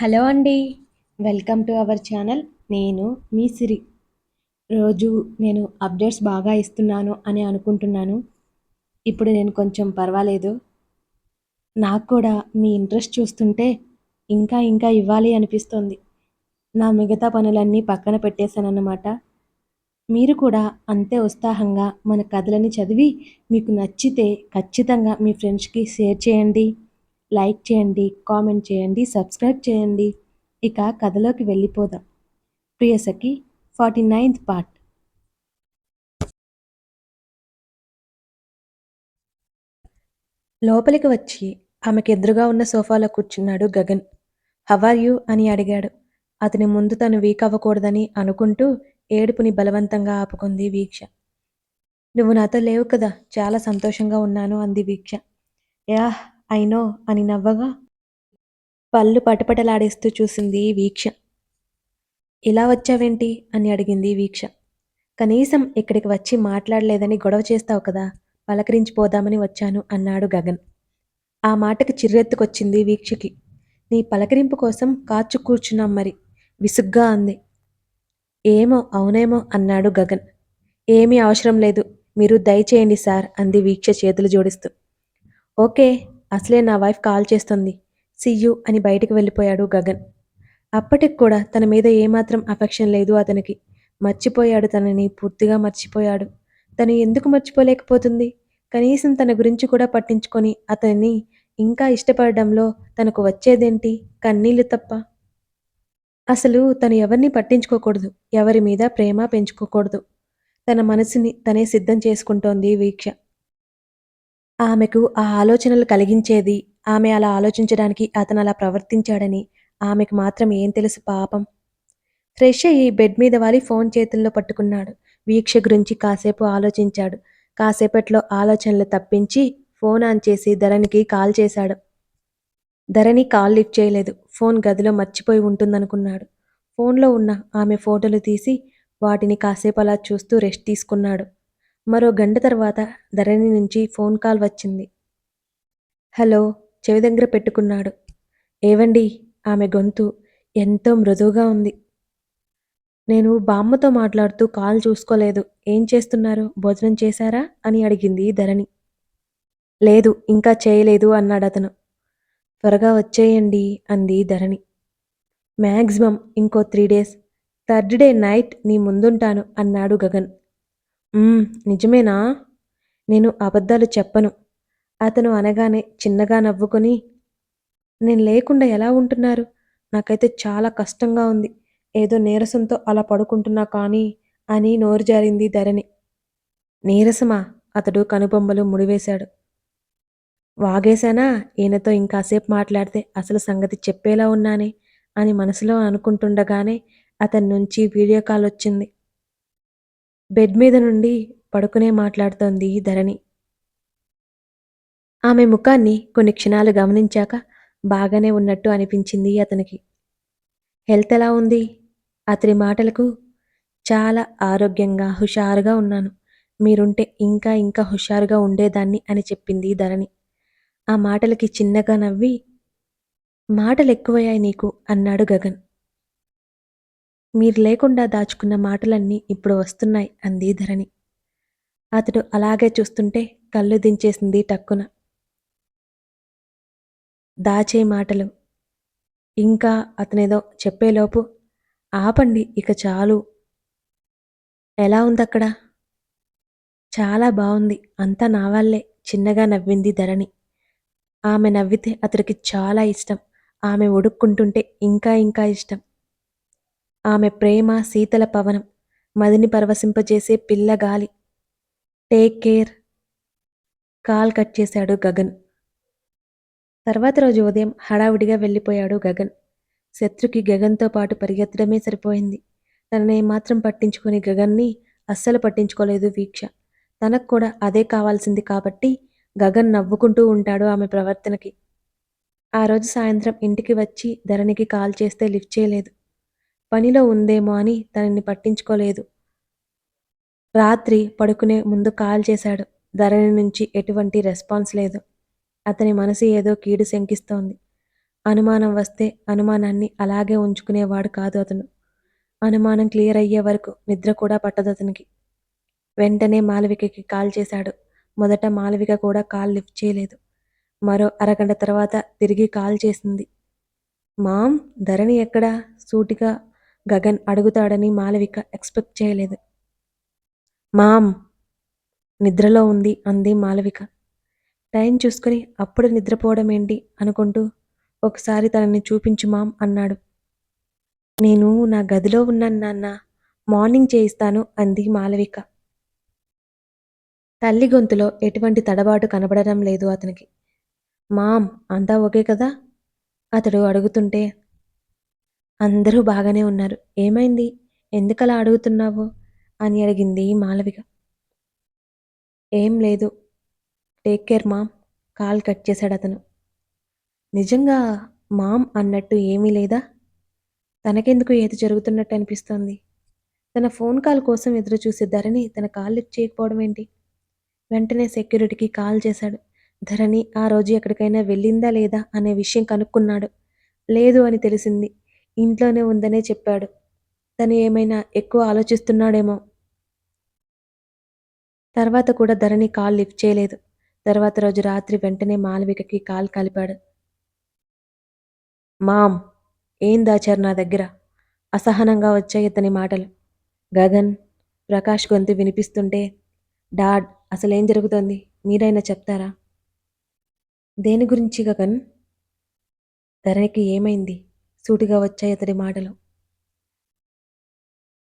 Hello అండి. Welcome to our channel. నేను మీ సిరి. రోజు నేను అప్డేట్స్ బాగా ఇస్తున్నాను అని అనుకుంటున్నాను. ఇప్పుడు నేను కొంచెం పర్వాలేదు. నాకు కూడా మీ ఇంట్రెస్ట్ చూస్తుంటే ఇంకా ఇంకా ఇవ్వాలి అనిపిస్తుంది. నా మిగతా పనులన్నీ పక్కన పెట్టేశానన్నమాట. మీరు కూడా అంతే ఉత్సాహంగా మన కథలని చదివి మీకు నచ్చితే ఖచ్చితంగా మీ ఫ్రెండ్స్కి షేర్ చేయండి. లైక్ చేయండి కామెంట్ చేయండి సబ్స్క్రైబ్ చేయండి. ఇక కథలోకి వెళ్ళిపోదాం. Priyasakhi forty ninth part. లోపలికి వచ్చి ఆమెకు ఎదురుగా ఉన్న సోఫాలో కూర్చున్నాడు గగన్. How are you? అని అడిగాడు. అతని ముందు తను వీక్ అవ్వకూడదని అనుకుంటూ ఏడుపుని బలవంతంగా ఆపుకుంది వీక్ష. నువ్వు నాతో లేవు కదా చాలా సంతోషంగా ఉన్నాను అంది వీక్ష. యాహ్ అయినో అని నవ్వగా పళ్ళు పటపటలాడేస్తూ చూసింది వీక్ష. ఇలా వచ్చావేంటి? అని అడిగింది వీక్ష. కనీసం ఇక్కడికి వచ్చి మాట్లాడలేదని గొడవ చేస్తావు కదా పలకరించిపోదామని వచ్చాను అన్నాడు గగన్. ఆ మాటకి చిర్రెత్తుకొచ్చింది వీక్షకి. నీ పలకరింపు కోసం కాచు కూర్చున్నాం మరి విసుగ్గా అంది. ఏమో అవునేమో అన్నాడు గగన్. ఏమీ అవసరం లేదు మీరు దయచేయండి సార్ అంది వీక్ష చేతులు జోడిస్తూ. ఓకే అసలే నా వైఫ్ కాల్ చేస్తుంది. సియ్యు అని బయటికి వెళ్ళిపోయాడు గగన్. అప్పటికి కూడా తన మీద ఏమాత్రం అఫెక్షన్ లేదు అతనికి. మర్చిపోయాడు తనని పూర్తిగా మర్చిపోయాడు. తను ఎందుకు మర్చిపోలేకపోతుంది? కనీసం తన గురించి కూడా పట్టించుకొని అతన్ని ఇంకా ఇష్టపడడంలో తనకు వచ్చేదేంటి? కన్నీళ్ళు తప్ప. అసలు తను ఎవరిని పట్టించుకోకూడదు. ఎవరి మీద ప్రేమ పెంచుకోకూడదు. తన మనసుని తనే సిద్ధం చేసుకుంటోంది వీక్ష. ఆమెకు ఆ ఆలోచనలు కలిగించేది ఆమె అలా ఆలోచించడానికి అతను అలా ప్రవర్తించాడని ఆమెకు మాత్రం ఏం తెలుసు పాపం. ఫ్రెష్ అయ్యి బెడ్ మీద వాలి ఫోన్ చేతుల్లో పట్టుకున్నాడు. వీక్ష గురించి కాసేపు ఆలోచించాడు. కాసేపట్లో ఆలోచనలు తప్పించి ఫోన్ ఆన్ చేసి ధరణికి కాల్ చేశాడు. ధరణి కాల్ లిఫ్ట్ చేయలేదు. ఫోన్ గదిలో మర్చిపోయి ఉంటుందనుకున్నాడు. ఫోన్లో ఉన్న ఆమె ఫోటోలు తీసి వాటిని కాసేపు అలా చూస్తూ రెస్ట్ తీసుకున్నాడు. మరో గంట తర్వాత ధరణి నుంచి ఫోన్ కాల్ వచ్చింది. హలో చెవి దగ్గర పెట్టుకున్నాడు. ఏవండి? ఆమె గొంతు ఎంతో మృదువుగా ఉంది. నేను బామ్మతో మాట్లాడుతూ కాల్ చూసుకోలేదు. ఏం చేస్తున్నారు? భోజనం చేశారా? అని అడిగింది ధరణి. లేదు ఇంకా చేయలేదు అన్నాడు అతను. త్వరగా వచ్చేయండి అంది ధరణి. మ్యాక్సిమం ఇంకో three days. Third day night నీ ముందుంటాను అన్నాడు గగన్. నిజమేనా? నేను అబద్ధాలు చెప్పను. అతను అనగానే చిన్నగా నవ్వుకొని నేను లేకుండా ఎలా ఉంటున్నారు? నాకైతే చాలా కష్టంగా ఉంది. ఏదో నీరసంతో అలా పడుకుంటున్నా కానీ అని నోరు జారింది ధరణి. నీరసమా? అతడు కనుబొమ్మలు ముడివేశాడు. వాగేశానా? ఈయనతో ఇంకాసేపు మాట్లాడితే అసలు సంగతి చెప్పేలా ఉన్నానే అని మనసులో అనుకుంటుండగానే అతని నుంచి వీడియో కాల్ వచ్చింది. బెడ్ మీద నుండి పడుకునే మాట్లాడుతోంది ధరణి. ఆమె ముఖాన్ని కొన్ని క్షణాలు గమనించాక బాగానే ఉన్నట్టు అనిపించింది అతనికి. హెల్త్ ఎలా ఉంది? అతని మాటలకు చాలా ఆరోగ్యంగా హుషారుగా ఉన్నాను. మీరుంటే ఇంకా ఇంకా హుషారుగా ఉండేదాన్ని అని చెప్పింది ధరణి. ఆ మాటలకి చిన్నగా నవ్వి మాటలు ఎక్కువయ్యాయి నీకు అన్నాడు గగన్. మీరు లేకుండా దాచుకున్న మాటలన్నీ ఇప్పుడు వస్తున్నాయి అంది ధరణి. అతడు అలాగే చూస్తుంటే కళ్ళు దించేసింది టక్కున. దాచే మాటలు. ఇంకా అతనేదో చెప్పేలోపు ఆపండి ఇక చాలు. ఎలా ఉంది అక్కడ చాలా బాగుంది అంతా నా వల్లే చిన్నగా నవ్వింది ధరణి. ఆమె నవ్వితే అతడికి చాలా ఇష్టం. ఆమె ఒడుక్కుంటుంటే ఇంకా ఇంకా ఇష్టం. ఆమె ప్రేమ శీతల పవనం మదిని పరవశింపజేసే పిల్లగాలి టేక్ కేర్ కాల్ కట్ చేశాడు గగన్. తర్వాత రోజు ఉదయం హడావుడిగా వెళ్ళిపోయాడు గగన్. శత్రుకి గగన్తో పాటు పరిగెత్తడమే సరిపోయింది. తనని మాత్రం పట్టించుకుని గగన్ని అస్సలు పట్టించుకోలేదు వీక్ష. తనకు కూడా అదే కావాల్సింది కాబట్టి గగన్ నవ్వుకుంటూ ఉంటాడు ఆమె ప్రవర్తనకి. ఆ రోజు సాయంత్రం ఇంటికి వచ్చి ధరణికి కాల్ చేస్తే లిఫ్ట్ చేయలేదు. పనిలో ఉందేమో అని తనని పట్టించుకోలేదు. రాత్రి పడుకునే ముందు కాల్ చేశాడు. ధరణి నుంచి ఎటువంటి రెస్పాన్స్ లేదు. అతని మనసు ఏదో కీడు శంకిస్తోంది. అనుమానం వస్తే అనుమానాన్ని అలాగే ఉంచుకునేవాడు కాదు అతను. అనుమానం క్లియర్ అయ్యే వరకు నిద్ర కూడా పట్టదు అతనికి. వెంటనే మాలవికకి కాల్ చేశాడు. మొదట మాలవిక కూడా కాల్ లిఫ్ట్ చేయలేదు. మరో అరగంట తర్వాత తిరిగి కాల్ చేసింది. మామ్ ధరణి ఎక్కడా? సూటిగా గగన్ అడుగుతాడని మాలవిక ఎక్స్పెక్ట్ చేయలేదు. మామ్ నిద్రలో ఉంది అంది మాలవిక. టైం చూసుకుని అప్పుడు నిద్రపోవడం ఏంటి అనుకుంటూ ఒకసారి తనని చూపించు మామ్ అన్నాడు. నేను నా గదిలో ఉన్నాను నాన్న మార్నింగ్ చేయిస్తాను అంది మాలవిక. తల్లి గొంతులో ఎటువంటి తడబాటు కనబడడం లేదు అతనికి. మామ్ అంతా ఓకే కదా? అతడు అడుగుతుంటే అందరూ బాగానే ఉన్నారు. ఏమైంది? ఎందుకలా అడుగుతున్నావు? అని అడిగింది మాలవిక ఏం లేదు. Take care mom. Call cut చేశాడు అతను. నిజంగా మామ్ అన్నట్టు ఏమీ లేదా? తనకెందుకు ఏది జరుగుతున్నట్టు అనిపిస్తోంది? తన ఫోన్ కాల్ కోసం ఎదురు చూసే ధరణి తన కాల్ లిఫ్ట్ చేయకపోవడం ఏంటి? వెంటనే సెక్యూరిటీకి కాల్ చేశాడు. ధరణి ఆ రోజు ఎక్కడికైనా వెళ్ళిందా లేదా అనే విషయం కనుక్కున్నాడు. లేదు అని తెలిసింది. ఇంట్లోనే ఉందనే చెప్పాడు. తను ఏమైనా ఎక్కువ ఆలోచిస్తున్నాడేమో. తర్వాత కూడా ధరణి కాల్ లిఫ్ట్ చేయలేదు. తర్వాత రోజు రాత్రి వెంటనే మాలవికకి కాల్ కలిపాడు. మామ్ ఏం దాచారు నా దగ్గర? అసహనంగా వచ్చాయి ఇతని మాటలు. గగన్ ప్రకాష్ గొంతు వినిపిస్తుంటే డాడ్ అసలేం జరుగుతోంది? మీరైనా చెప్తారా? దేని గురించి గగన్? ధరణికి ఏమైంది? సూటిగా వచ్చాయి అతడి మాటలు.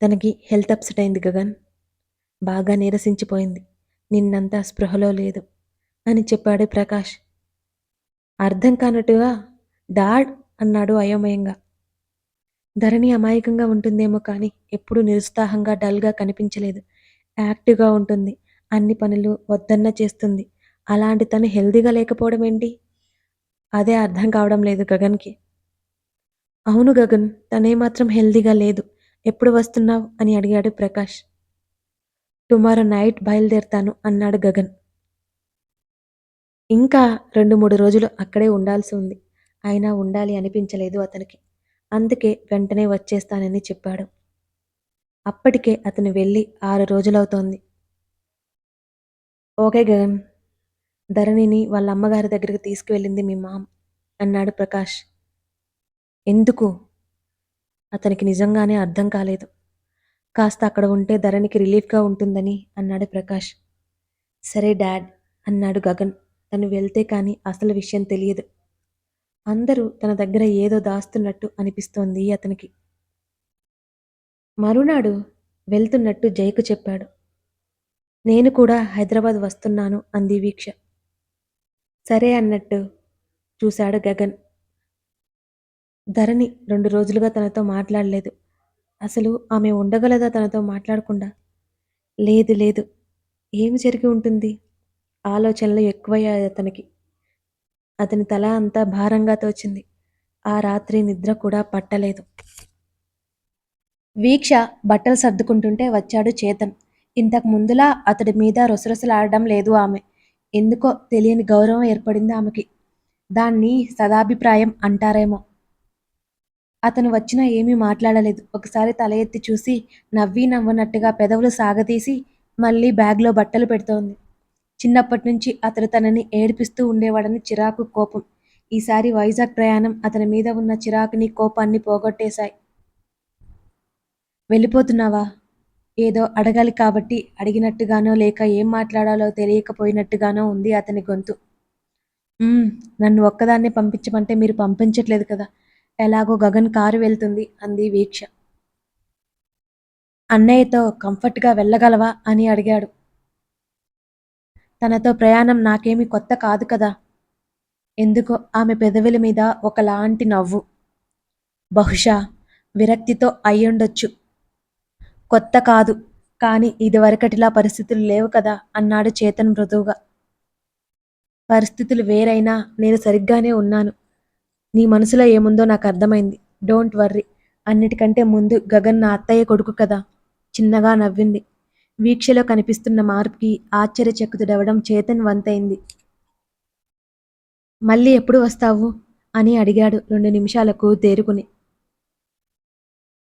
తనకి హెల్త్ అప్సెట్ అయింది గగన్. బాగా నీరసించిపోయింది. నిన్నంతా స్పృహలో లేదు అని చెప్పాడు ప్రకాష్. అర్థం కానట్టుగా డాడ్ అన్నాడు అయోమయంగా. ధరణి అమాయకంగా ఉంటుందేమో కానీ ఎప్పుడూ నిరుత్సాహంగా డల్గా కనిపించలేదు. యాక్టివ్గా ఉంటుంది. అన్ని పనులు వద్దన్న చేస్తుంది. అలాంటి తను హెల్దీగా లేకపోవడం ఏంటి అదే అర్థం కావడం లేదు గగన్కి. అవును గగన్ తనే మాత్రం హెల్దీగా లేదు. ఎప్పుడు వస్తున్నావు? అని అడిగాడు ప్రకాష్. టుమారో నైట్ బయలుదేరుతాను అన్నాడు గగన్. ఇంకా రెండు మూడు రోజులు అక్కడే ఉండాల్సి ఉంది. అయినా ఉండాలి అనిపించలేదు అతనికి. అందుకే వెంటనే వచ్చేస్తానని చెప్పాడు. అప్పటికే అతను వెళ్ళి ఆరు రోజులవుతోంది. ఓకే గగన్ ధరణిని వాళ్ళ అమ్మగారి దగ్గరికి తీసుకువెళ్ళింది మీ మామ్ అన్నాడు ప్రకాష్. ఎందుకు? అతనికి నిజంగానే అర్థం కాలేదు. కాస్త అక్కడ ఉంటే ధరణికి రిలీఫ్గా ఉంటుందని అన్నాడు ప్రకాష్. సరే డాడ్ అన్నాడు గగన్. తను వెళ్తే కానీ అసలు విషయం తెలియదు. అందరూ తన దగ్గర ఏదో దాస్తున్నట్టు అనిపిస్తోంది అతనికి. మరునాడు వెళ్తున్నట్టు జయకు చెప్పాడు. నేను కూడా హైదరాబాద్ వస్తున్నాను అంది వీక్ష. సరే అన్నట్టు చూశాడు గగన్. ధరణి రెండు రోజులుగా తనతో మాట్లాడలేదు. అసలు ఆమె ఉండగలదా తనతో మాట్లాడకుండా? లేదు లేదు. ఏమి జరిగి ఉంటుంది? ఆలోచనలు ఎక్కువయ్యాయి అతనికి. అతని తల అంతా భారంగా తోచింది. ఆ రాత్రి నిద్ర కూడా పట్టలేదు. వీక్ష బట్టలు సర్దుకుంటుంటే వచ్చాడు చేతన్. ఇంతకు ముందులా అతడి మీద రొసరొసలాడడం లేదు ఆమె. ఎందుకో తెలియని గౌరవం ఏర్పడింది ఆమెకి. దాన్ని సదాభిప్రాయం అంటారేమో. అతను వచ్చినా ఏమీ మాట్లాడలేదు. ఒకసారి తల ఎత్తి చూసి నవ్వి నవ్వనట్టుగా పెదవులు సాగతీసి మళ్ళీ బ్యాగ్లో బట్టలు పెడుతోంది. చిన్నప్పటి నుంచి అతడు తనని ఏడిపిస్తూ ఉండేవాడని చిరాకు కోపం. ఈసారి వైజాగ్ ప్రయాణం అతని మీద ఉన్న చిరాకుని కోపాన్ని పోగొట్టేశాయి. వెళ్ళిపోతున్నావా? ఏదో అడగాలి కాబట్టి అడిగినట్టుగానో లేక ఏం మాట్లాడాలో తెలియకపోయినట్టుగానో ఉంది అతని గొంతు. నన్ను ఒక్కదాన్నే పంపించమంటే మీరు పంపించట్లేదు కదా. ఎలాగో గగన్ కారు వెళ్తుంది అంది వీక్ష. అన్నయ్యతో కంఫర్ట్గా వెళ్ళగలవా అని అడిగాడు. తనతో ప్రయాణం నాకేమీ కొత్త కాదు కదా. ఎందుకో ఆమె పెదవుల మీద ఒకలాంటి నవ్వు. బహుశా విరక్తితో అయ్యుండొచ్చు. కొత్త కాదు కానీ ఇదివరకటిలా పరిస్థితులు లేవు కదా అన్నాడు చేతన్ మృదువుగా. పరిస్థితులు వేరైనా నేను సరిగ్గానే ఉన్నాను. నీ మనసులో ఏముందో నాకు అర్థమైంది. Don't worry. అన్నిటికంటే ముందు గగన్ నా అత్తయ్య కొడుకు కదా. చిన్నగా నవ్వింది. వీక్షలో కనిపిస్తున్న మార్పుకి ఆశ్చర్యచకుతుడవడం చేతన్ వంతైంది. మళ్ళీ ఎప్పుడు వస్తావు? అని అడిగాడు రెండు నిమిషాలకు తేరుకుని.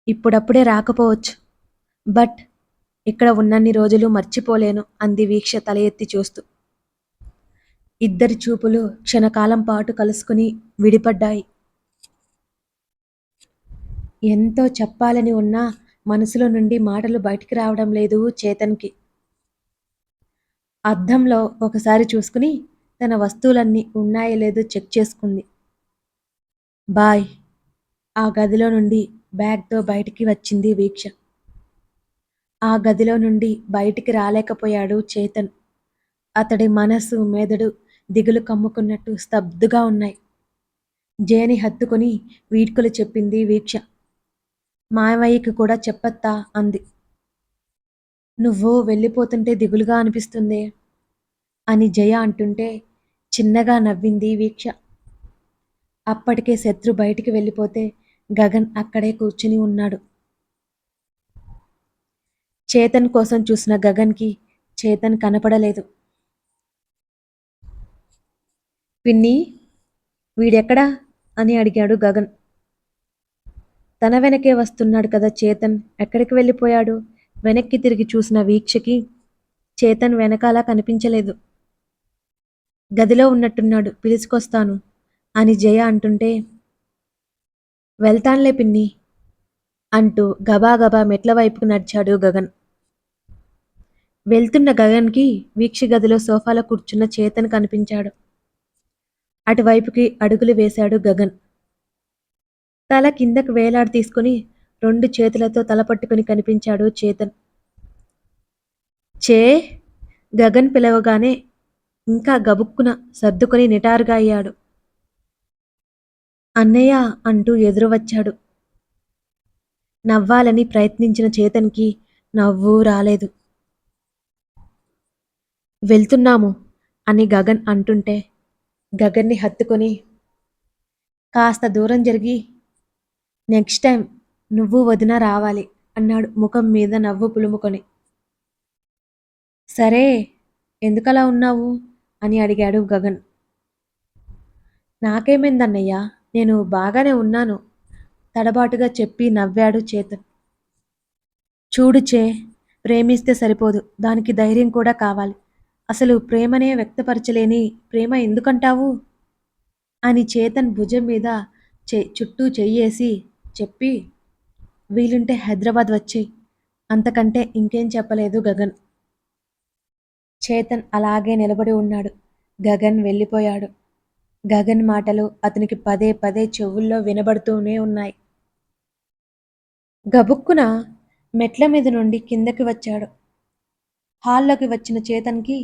ఇప్పుడప్పుడే రాకపోవచ్చు. బట్ ఇక్కడ ఉన్నన్ని రోజులు మర్చిపోలేను అంది వీక్ష తల ఎత్తి చూస్తూ. ఇద్దరి చూపులు క్షణకాలం పాటు కలుసుకుని విడిపడ్డాయి. ఎంతో చెప్పాలని ఉన్నా మనసులో నుండి మాటలు బయటికి రావడం లేదు చేతన్కి. అద్దంలో ఒకసారి చూసుకుని తన వస్తువులన్నీ ఉన్నాయో లేదో చెక్ చేసుకుంది. బాయ్. ఆ గదిలో నుండి బ్యాగ్తో బయటికి వచ్చింది వీక్ష. ఆ గదిలో నుండి బయటికి రాలేకపోయాడు చేతన్. అతడి మనసు మెదడు దిగులు కమ్ముకున్నట్టు స్తబ్దుగా ఉన్నాయి. జయని హత్తుకుని వీడ్కులు చెప్పింది వీక్ష. మావయ్యకి కూడా చెప్పత్తా అంది. నువ్వు వెళ్ళిపోతుంటే దిగులుగా అనిపిస్తుంది? అని జయ అంటుంటే చిన్నగా నవ్వింది వీక్ష. అప్పటికే శత్రు బయటికి వెళ్ళిపోతే గగన్ అక్కడే కూర్చుని ఉన్నాడు. చేతన్ కోసం చూసిన గగన్కి చేతన్ కనపడలేదు. పిన్ని వీడెక్కడా? అని అడిగాడు గగన్. తన వెనకే వస్తున్నాడు కదా చేతన్. ఎక్కడికి వెళ్ళిపోయాడు? వెనక్కి తిరిగి చూసిన వీక్షకి చేతన్ వెనకాల కనిపించలేదు. గదిలో ఉన్నట్టున్నాడు పిలుచుకొస్తాను అని జయ అంటుంటే వెళ్తాన్లే పిన్ని అంటూ గబాగబా మెట్ల వైపుకు నడిచాడు గగన్. వెళ్తున్న గగన్కి వీక్ష గదిలో సోఫాలో కూర్చున్న చేతన్ కనిపించాడు. అటువైపుకి అడుగులు వేశాడు గగన్. తల కిందకు వేలాడి తీసుకుని రెండు చేతులతో తలపట్టుకుని కనిపించాడు చేతన్. చే గగన్ పిలవగానే ఇంకా గబుక్కున సర్దుకొని నిటారుగా అయ్యాడు. అన్నయ్య అంటూ ఎదురు వచ్చాడు నవ్వాలని ప్రయత్నించిన చేతన్కి నవ్వు రాలేదు. వెళ్తున్నాము అని గగన్ అంటుంటే గగన్ని హత్తుకొని కాస్త దూరం జరిగి నెక్స్ట్ టైం నువ్వు వదిన రావాలి అన్నాడు ముఖం మీద నవ్వు పులుముకొని. సరే ఎందుకలా ఉన్నావు? అని అడిగాడు గగన్. నాకేమైందన్నయ్యా నేను బాగానే ఉన్నాను తడబాటుగా చెప్పి నవ్వాడు చేతన్. చూడు చే ప్రేమిస్తే సరిపోదు దానికి ధైర్యం కూడా కావాలి. అసలు ప్రేమనే వ్యక్తపరచలేని ప్రేమ ఎందుకంటావు? అని చేతన్ భుజం మీద చె చుట్టూ చెయ్యేసి చెప్పి వీలుంటే హైదరాబాద్ వచ్చి అంతకంటే ఇంకేం చెప్పలేదు గగన్. చేతన్ అలాగే నిలబడి ఉన్నాడు. గగన్ వెళ్ళిపోయాడు. గగన్ మాటలు అతనికి పదే పదే చెవుల్లో వినబడుతూనే ఉన్నాయి. గబుక్కున మెట్ల మీద నుండి కిందకి వచ్చాడు. హాల్లోకి వచ్చిన చేతన్కి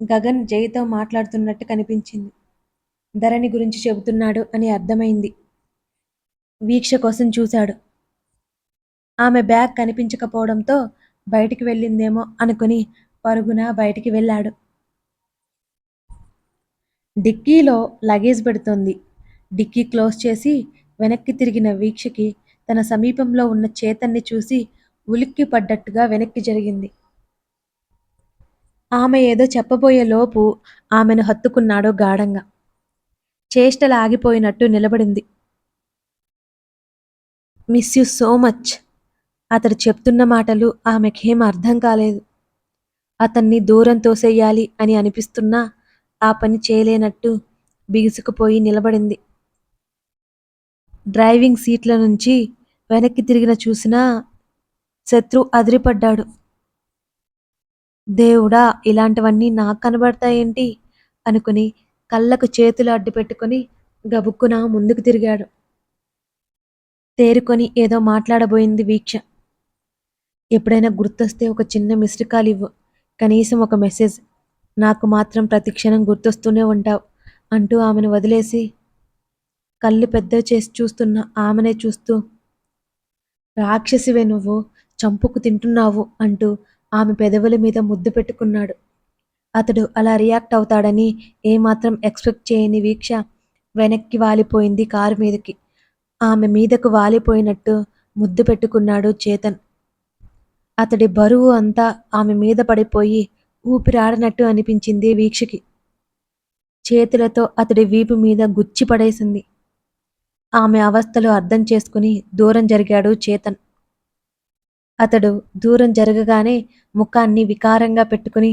గగన్ జయతో మాట్లాడుతున్నట్టు కనిపించింది. ధరణి గురించి చెబుతున్నాడు అని అర్థమైంది. వీక్ష కోసం చూశాడు. ఆమె బ్యాగ్ కనిపించకపోవడంతో బయటికి వెళ్ళిందేమో అనుకుని పరుగున బయటికి వెళ్ళాడు. డిక్కీలో లగేజ్ పెడుతోంది. డిక్కీ క్లోజ్ చేసి వెనక్కి తిరిగిన వీక్షకి తన సమీపంలో ఉన్న చేతన్ని చూసి ఉలిక్కి పడ్డట్టుగా వెనక్కి జరిగింది. ఆమె ఏదో చెప్పబోయే లోపు ఆమెను హత్తుకున్నాడో గాఢంగా. చేష్టలు ఆగిపోయినట్టు నిలబడింది. Miss you so much. అతడు చెప్తున్న మాటలు ఆమెకేం అర్థం కాలేదు. అతన్ని దూరం తోసేయాలి అని అనిపిస్తున్నా ఆ పని చేయలేనట్టు బిగుసుకుపోయి నిలబడింది. డ్రైవింగ్ సీట్ల నుంచి వెనక్కి తిరిగిన చూసినా శత్రు అదిరిపడ్డాడు. దేవుడా ఇలాంటివన్నీ నాకు కనబడతాయేంటి? అనుకుని కళ్ళకు చేతులు అడ్డుపెట్టుకుని గబుక్కున ముందుకు తిరిగాడు. తేరుకొని ఏదో మాట్లాడబోయింది వీక్ష. ఎప్పుడైనా గుర్తొస్తే ఒక చిన్న మిస్డ్ కాల్ ఇవ్వు. కనీసం ఒక మెసేజ్. నాకు మాత్రం ప్రతి క్షణం గుర్తొస్తూనే ఉంటావు అంటూ ఆమెను వదిలేసి కళ్ళు పెద్ద చేసి చూస్తున్న ఆమెనే చూస్తూ రాక్షసివే నువ్వు చంపుకు తింటున్నావు అంటూ ఆమె పెదవుల మీద ముద్దు పెట్టుకున్నాడు. అతడు అలా రియాక్ట్ అవుతాడని ఏమాత్రం ఎక్స్పెక్ట్ చేయని వీక్ష వెనక్కి వాలిపోయింది కారు మీదకి. ఆమె మీదకు వాలిపోయినట్టు ముద్దు పెట్టుకున్నాడు చేతన్. అతడి బరువు అంతా ఆమె మీద పడిపోయి ఊపిరాడనట్టు అనిపించింది వీక్షకి. చేతులతో అతడి వీపు మీద గుచ్చి పడేసింది. ఆమె అవస్థలు అర్థం చేసుకుని దూరం జరిగాడు చేతన్. అతడు దూరం జరగగానే ముఖాన్ని వికారంగా పెట్టుకుని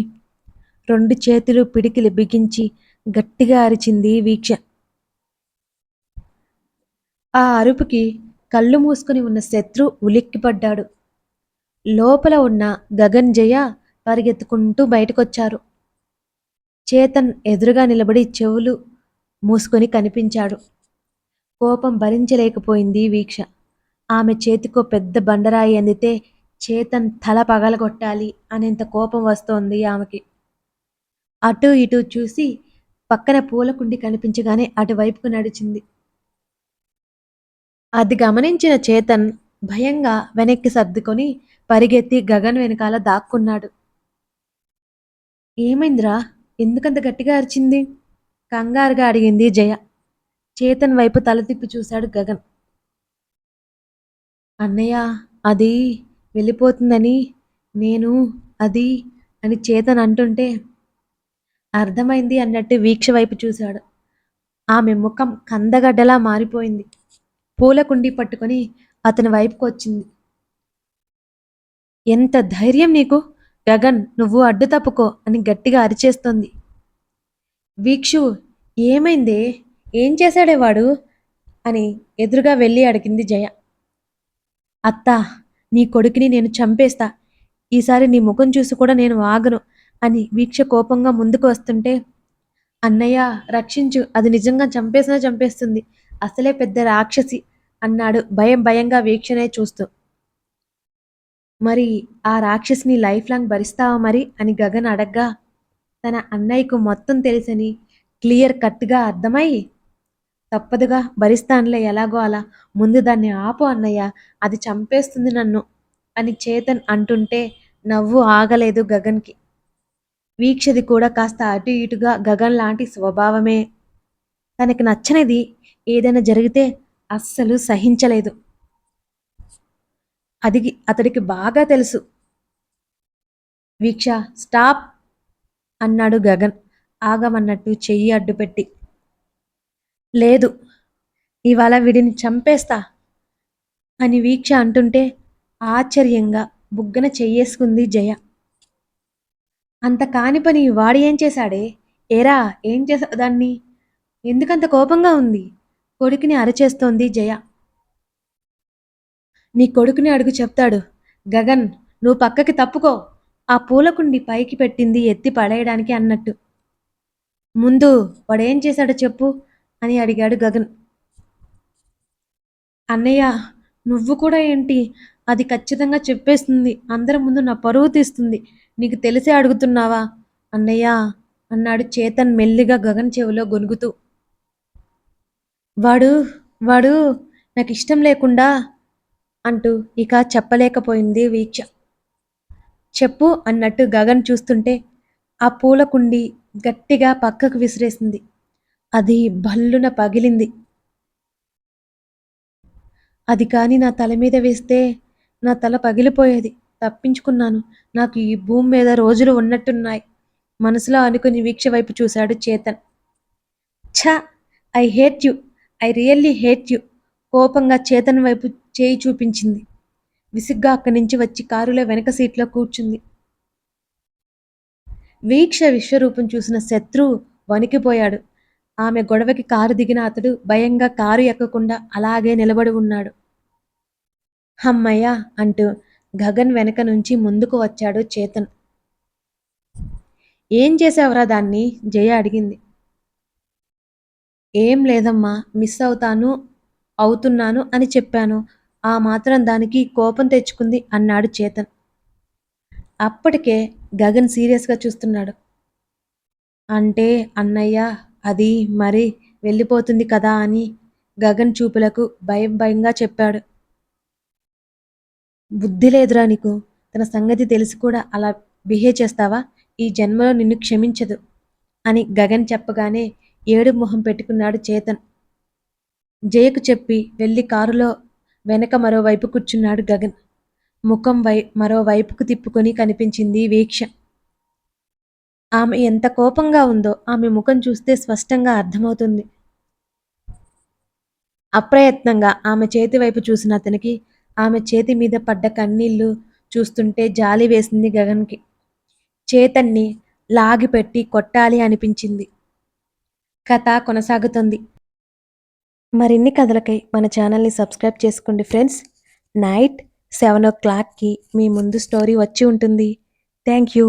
రెండు చేతులు పిడికిలి బిగించి గట్టిగా అరిచింది వీక్ష. ఆ అరుపుకి కళ్ళు మూసుకుని ఉన్న శత్రు ఉలిక్కిపడ్డాడు. లోపల ఉన్న గగన్ జయ పరిగెత్తుకుంటూ బయటకొచ్చారు. చేతన్ ఎదురుగా నిలబడి చెవులు మూసుకొని కనిపించాడు. కోపం భరించలేకపోయింది వీక్ష. ఆమె చేతికో పెద్ద బండరాయి అందితే చేతన్ తల పగలగొట్టాలి అనేంత కోపం వస్తోంది ఆమెకి. అటు ఇటు చూసి పక్కన పూలకుండి కనిపించగానే అటువైపుకు నడిచింది. అది గమనించిన చేతన్ భయంగా వెనక్కి సర్దుకొని పరిగెత్తి గగన్ వెనకాల దాక్కున్నాడు. ఏమైందిరా? ఎందుకంత గట్టిగా అరిచింది? కంగారుగా అడిగింది జయ. చేతన్ వైపు తల తిప్పి చూశాడు గగన్. అన్నయ్య అది వెళ్ళిపోతుందని నేను అది అని చేతన్ అంటుంటే అర్థమైంది అన్నట్టు వీక్ష వైపు చూశాడు. ఆమె ముఖం కందగడ్డలా మారిపోయింది. పూల కుండి పట్టుకొని అతని వైపుకు వచ్చింది. ఎంత ధైర్యం నీకు? గగన్ నువ్వు అడ్డు తప్పుకో అని గట్టిగా అరిచేస్తోంది. వీక్షు ఏమైందే? ఏం చేశాడే వాడు? అని ఎదురుగా వెళ్ళి అడిగింది జయ. అత్త నీ కొడుకుని నేను చంపేస్తా. ఈసారి నీ ముఖం చూసి కూడా నేను ఆగను అని వీక్ష కోపంగా ముందుకు వస్తుంటే అన్నయ్య రక్షించు అది నిజంగా చంపేసినా చంపేస్తుంది. అసలే పెద్ద రాక్షసి అన్నాడు భయం భయంగా వీక్షనే చూస్తూ. మరి ఆ రాక్షసిని లైఫ్ లాంగ్ భరిస్తావా మరి అని గగన్ అడగ్గా తన అన్నయ్యకు మొత్తం తెలుసని క్లియర్ కట్గా అర్థమై తప్పదుగా భరిస్తానులే ఎలాగో అలా. ముందు దాన్ని ఆపు అన్నయ్య అది చంపేస్తుంది నన్ను అని చేతన్ అంటుంటే నవ్వు ఆగలేదు గగన్కి. వీక్షది కూడా కాస్త అటు ఇటుగా గగన్ లాంటి స్వభావమే. తనకి నచ్చనిది ఏదైనా జరిగితే అస్సలు సహించలేదు. అది అతడికి బాగా తెలుసు. వీక్ష స్టాప్ అన్నాడు గగన్. ఆగమన్నట్టు చెయ్యి అడ్డుపెట్టి. లేదు. ఇవాళ వీడిని చంపేస్తా అని వీక్ష అంటుంటే ఆశ్చర్యంగా బుగ్గన చెయ్యేసుకుంది జయ. అంత కాని పని వాడు ఏం చేశాడే? ఏరా ఏం చేసా దాన్ని? ఎందుకంత కోపంగా ఉంది? కొడుకుని అరచేస్తోంది జయ. నీ కొడుకుని అడుగు చెప్తాడు. గగన్ నువ్వు పక్కకి తప్పుకో. ఆ పూలకుండి పైకి పెట్టింది ఎత్తి పడేయడానికి అన్నట్టు. ముందు వాడేం చేశాడో చెప్పు. అని అడిగాడు గగన్. అన్నయ్య నువ్వు కూడా ఏంటి? అది ఖచ్చితంగా చెప్పేస్తుంది. అందరి ముందు నా పరువు తీస్తుంది. నీకు తెలిసే అడుగుతున్నావా? అన్నయ్య అన్నాడు చేతన్ మెల్లిగా గగన్ చెవిలో గొనుగుతూ. వాడు వాడు నాకు ఇష్టం లేకుండా అంటూ ఇక చెప్పలేకపోయింది వీక్ష. చెప్పు అన్నట్టు గగన్ చూస్తుంటే ఆ పూల కుండి గట్టిగా పక్కకు విసిరేసింది. అది భల్లున పగిలింది. అది కానీ నా తల మీద వేస్తే నా తల పగిలిపోయేది. తప్పించుకున్నాను. నాకు ఈ భూమి మీద రోజులు ఉన్నట్టున్నాయి. మనసులో అనుకుని వీక్ష వైపు చూశాడు చేతన్. ఛా! I hate you. I really hate you. కోపంగా చేతన్ వైపు చేయి చూపించింది. విసిగ్గా అక్కడి నుంచి వచ్చి కారులో వెనక సీట్లో కూర్చుంది. వీక్ష విశ్వరూపం చూసిన శత్రువు వణికిపోయాడు. ఆమె గొడవకి కారు దిగిన అతడు భయంగా కారు ఎక్కకుండా అలాగే నిలబడి ఉన్నాడు. హమ్మయ్య అంటూ గగన్ వెనక నుంచి ముందుకు వచ్చాడు చేతన్. ఏం చేసావురా దాన్ని? జయ అడిగింది. ఏం లేదమ్మా మిస్ అవుతాను అవుతున్నాను అని చెప్పాను. ఆ మాత్రం దానికి కోపం తెచ్చుకుంది అన్నాడు చేతన్. అప్పటికే గగన్ సీరియస్గా చూస్తున్నాడు. అంటే అన్నయ్య అది మరి వెళ్ళిపోతుంది కదా అని గగన్ చూపులకు భయం భయంగా చెప్పాడు. బుద్ధి లేదురా నీకు. తన సంగతి తెలిసి కూడా అలా బిహేవ్ చేస్తావా? ఈ జన్మలో నిన్ను క్షమించదు అని గగన్ చెప్పగానే ఏడు మొహం పెట్టుకున్నాడు చేతన్. జయకు చెప్పి వెళ్ళి కారులో వెనక మరోవైపు కూర్చున్నాడు గగన్. ముఖం వై మరోవైపుకు తిప్పుకొని కనిపించింది వీక్ష. ఆమె ఎంత కోపంగా ఉందో ఆమె ముఖం చూస్తే స్పష్టంగా అర్థమవుతుంది. అప్రయత్నంగా ఆమె చేతి వైపు చూసిన అతనికి ఆమె చేతి మీద పడ్డ కన్నీళ్ళు చూస్తుంటే జాలి వేసింది గగన్కి. చేతన్ని లాగిపెట్టి కొట్టాలి అనిపించింది. కథ కొనసాగుతుంది. మరిన్ని కథలకై మన ఛానల్ని సబ్స్క్రైబ్ చేసుకోండి ఫ్రెండ్స్. నైట్ సెవెన్ ఓ క్లాక్కి మీ ముందు స్టోరీ వచ్చి ఉంటుంది. Thank you.